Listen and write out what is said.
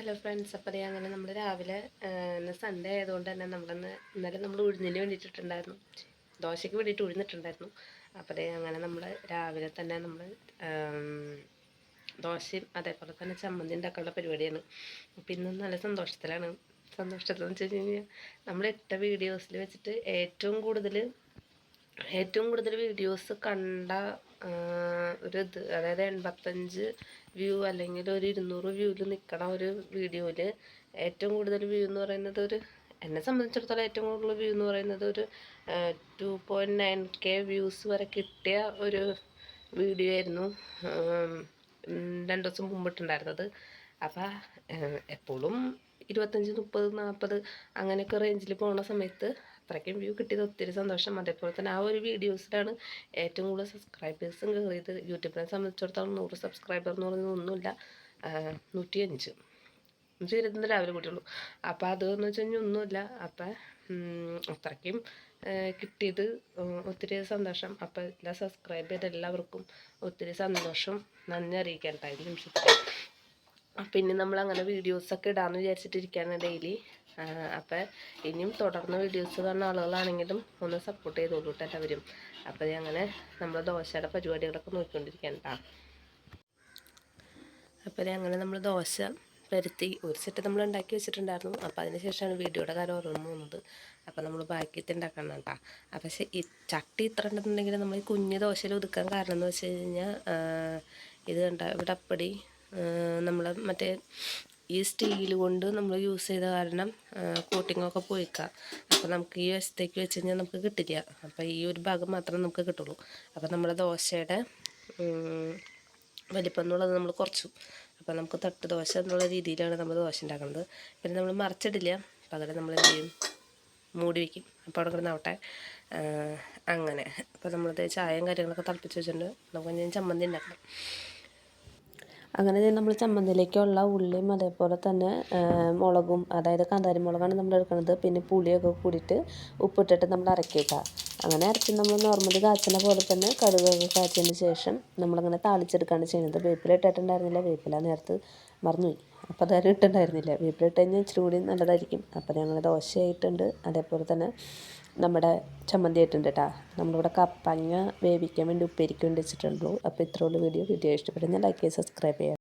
Hello friends അപ്പോൾ അതേ അങ്ങനെ നമ്മൾ രാവിലെ ഇന്ന് സൺഡേ ആയതുകൊണ്ട് തന്നെ നമ്മളിന്ന് ഇന്നലെ നമ്മൾ ഉഴുന്നിന് വേണ്ടിയിട്ടുണ്ടായിരുന്നു ദോശയ്ക്ക് വേണ്ടിയിട്ട് ഉഴുന്നിട്ടുണ്ടായിരുന്നു. അപ്പോൾ അതേ അങ്ങനെ നമ്മൾ രാവിലെ തന്നെ നമ്മൾ ദോശയും അതേപോലെ തന്നെ ചമ്മന്തി ഉണ്ടാക്കാനുള്ള പരിപാടിയാണ്. അപ്പോൾ ഇന്ന് നല്ല സന്തോഷത്തിലാണ്. സന്തോഷത്തിലെന്ന് വെച്ച് കഴിഞ്ഞാൽ നമ്മൾ ഇട്ട വീഡിയോസിൽ വെച്ചിട്ട് ഏറ്റവും കൂടുതൽ ഏറ്റവും കൂടുതൽ വീഡിയോസ് കണ്ട ഒരു ഇത് അതായത് എൺപത്തഞ്ച് വ്യൂ അല്ലെങ്കിൽ ഒരു ഇരുന്നൂറ് വ്യൂവിൽ നിൽക്കണ ഒരു വീഡിയോയിൽ ഏറ്റവും കൂടുതൽ വ്യൂ എന്ന് പറയുന്നത് ഒരു എന്നെ സംബന്ധിച്ചിടത്തോളം ഏറ്റവും കൂടുതൽ വ്യൂ എന്ന് പറയുന്നത് ഒരു two point nine K views വരെ കിട്ടിയ ഒരു വീഡിയോ ആയിരുന്നു. രണ്ട് ദിവസം മുമ്പിട്ടുണ്ടായിരുന്നത് അപ്പോൾ എപ്പോഴും ഇരുപത്തഞ്ച് മുപ്പത് നാൽപ്പത് അങ്ങനെയൊക്കെ റേഞ്ചിൽ പോകുന്ന സമയത്ത് അത്രയ്ക്കും വ്യൂ കിട്ടിയത് ഒത്തിരി സന്തോഷം. അതേപോലെ തന്നെ ആ ഒരു വീഡിയോസിലാണ് ഏറ്റവും കൂടുതൽ സബ്സ്ക്രൈബേഴ്സും കയറിയത്. യൂട്യൂബിനെ സംബന്ധിച്ചിടത്തോളം നൂറ് സബ്സ്ക്രൈബർ എന്ന് പറയുന്നത് ഒന്നുമില്ല. നൂറ്റി അഞ്ച് ഇരുപത്തൊന്ന് രാവിലെ കൂട്ടിയുള്ളൂ. അപ്പോൾ എന്ന് വെച്ച് കഴിഞ്ഞാൽ ഒന്നുമില്ല. അപ്പം അത്രയ്ക്കും കിട്ടിയത് ഒത്തിരി സന്തോഷം. അപ്പോൾ എല്ലാ സബ്സ്ക്രൈബ് ചെയ്ത എല്ലാവർക്കും ഒത്തിരി സന്തോഷം. നന്ദി അറിയിക്കാൻ ഈ നിമിഷത്തിൽ പിന്നെ നമ്മൾ അങ്ങനെ വീഡിയോസൊക്കെ ഇടാമെന്ന് വിചാരിച്ചിട്ടിരിക്കുകയാണ് ഡെയിലി അപ്പം ഇനിയും തുടർന്ന് വീഡിയോസ് കാണുന്ന ആളുകളാണെങ്കിലും ഒന്ന് സപ്പോർട്ട് ചെയ്തോളൂ കേട്ടോ എല്ലാവരും. അപ്പോൾ അങ്ങനെ നമ്മൾ ദോശയുടെ പരിപാടികളൊക്കെ നോക്കിക്കൊണ്ടിരിക്കുകയാണ് കേട്ടോ അപ്പോൾ അങ്ങനെ നമ്മൾ ദോശ പരുത്തി ഒരു സെറ്റ് നമ്മൾ ഉണ്ടാക്കി വെച്ചിട്ടുണ്ടായിരുന്നു. അപ്പോൾ അതിന് ശേഷമാണ് വീഡിയോയുടെ കാര്യം ഓർമ്മ പോകുന്നത് അപ്പോൾ നമ്മൾ ബാക്കിയത്തെ ഉണ്ടാക്കണം കേട്ടോ അപ്പോൾ പക്ഷേ ഈ ചട്ടി ഇത്ര ഉണ്ടെന്നുണ്ടെങ്കിൽ നമ്മൾ ഈ കുഞ്ഞ് ദോശയിൽ ഒതുക്കാൻ കാരണം എന്ന് വെച്ച് കഴിഞ്ഞാൽ ഇത് കണ്ട? ഇവിടെ അപ്പടി നമ്മൾ മറ്റേ ഈ സ്റ്റീൽ കൊണ്ട് നമ്മൾ യൂസ് ചെയ്ത കാരണം കോട്ടിങ്ങൊക്കെ പോയിക്കാം. അപ്പോൾ നമുക്ക് ഈ വശത്തേക്ക് വെച്ച് കഴിഞ്ഞാൽ നമുക്ക് കിട്ടില്ല. അപ്പോൾ ഈ ഒരു ഭാഗം മാത്രമേ നമുക്ക് കിട്ടുള്ളൂ. അപ്പോൾ നമ്മുടെ ദോശയുടെ വലിപ്പം എന്നുള്ളത് നമ്മൾ കുറച്ചു. അപ്പോൾ നമുക്ക് തട്ട് ദോശ എന്നുള്ള രീതിയിലാണ് നമ്മൾ ദോശ ഉണ്ടാക്കുന്നത്. പിന്നെ നമ്മൾ മറിച്ചിടില്ല. പകരം നമ്മൾ എന്ത് ചെയ്യും? മൂടി വയ്ക്കും അപ്പോൾ അവിടെ കിടന്നാവട്ടെ അങ്ങനെ. അപ്പോൾ നമ്മളത് ചായയും കാര്യങ്ങളൊക്കെ തിളപ്പിച്ച് വെച്ചിട്ടുണ്ട്. നമുക്ക് ഞാൻ ചമ്മന്തി ഉണ്ടാക്കണം അങ്ങനെ നമ്മൾ ചമ്മന്തിയിലേക്കുള്ള ഉള്ളിയും അതേപോലെ തന്നെ മുളകും അതായത് കാന്താരി മുളകാണ് നമ്മൾ എടുക്കുന്നത് പിന്നെ പുളിയൊക്കെ കൂടിയിട്ട് ഉപ്പിട്ടിട്ട് നമ്മൾ അരക്കി വെക്കുക അങ്ങനെ അരച്ച് നമ്മൾ നോർമലി കാച്ചുന്ന പോലെ തന്നെ കടുകൊക്കെ കാച്ചതിന് ശേഷം നമ്മളങ്ങനെ താളിച്ചെടുക്കുകയാണ് ചെയ്യുന്നത്. വേപ്പില ഇട്ടിട്ടുണ്ടായിരുന്നില്ല. വേപ്പില നേരത്ത് മറന്നുപോയി. അപ്പോൾ അതാരും ഇട്ടുണ്ടായിരുന്നില്ല വേപ്പില ഇട്ട് കഴിഞ്ഞാൽ ഇച്ചിരി കൂടി നല്ലതായിരിക്കും. അപ്പോൾ ഞങ്ങൾ ദോശയായിട്ടുണ്ട്. അതേപോലെ തന്നെ നമ്മുടെ ചമ്മന്തി ആയിട്ടുണ്ട് കേട്ടോ നമ്മളിവിടെ കപ്പങ്ങ വേവിക്കാൻ വേണ്ടി ഉപ്പേരിക്ക് വേണ്ടി വെച്ചിട്ടുള്ളൂ അപ്പോൾ ഇത്രയുള്ള വീഡിയോ. വീഡിയോ ഇഷ്ടപ്പെടുന്ന ലൈക്ക് ചെയ്യുക സബ്സ്ക്രൈബ് ചെയ്യുക.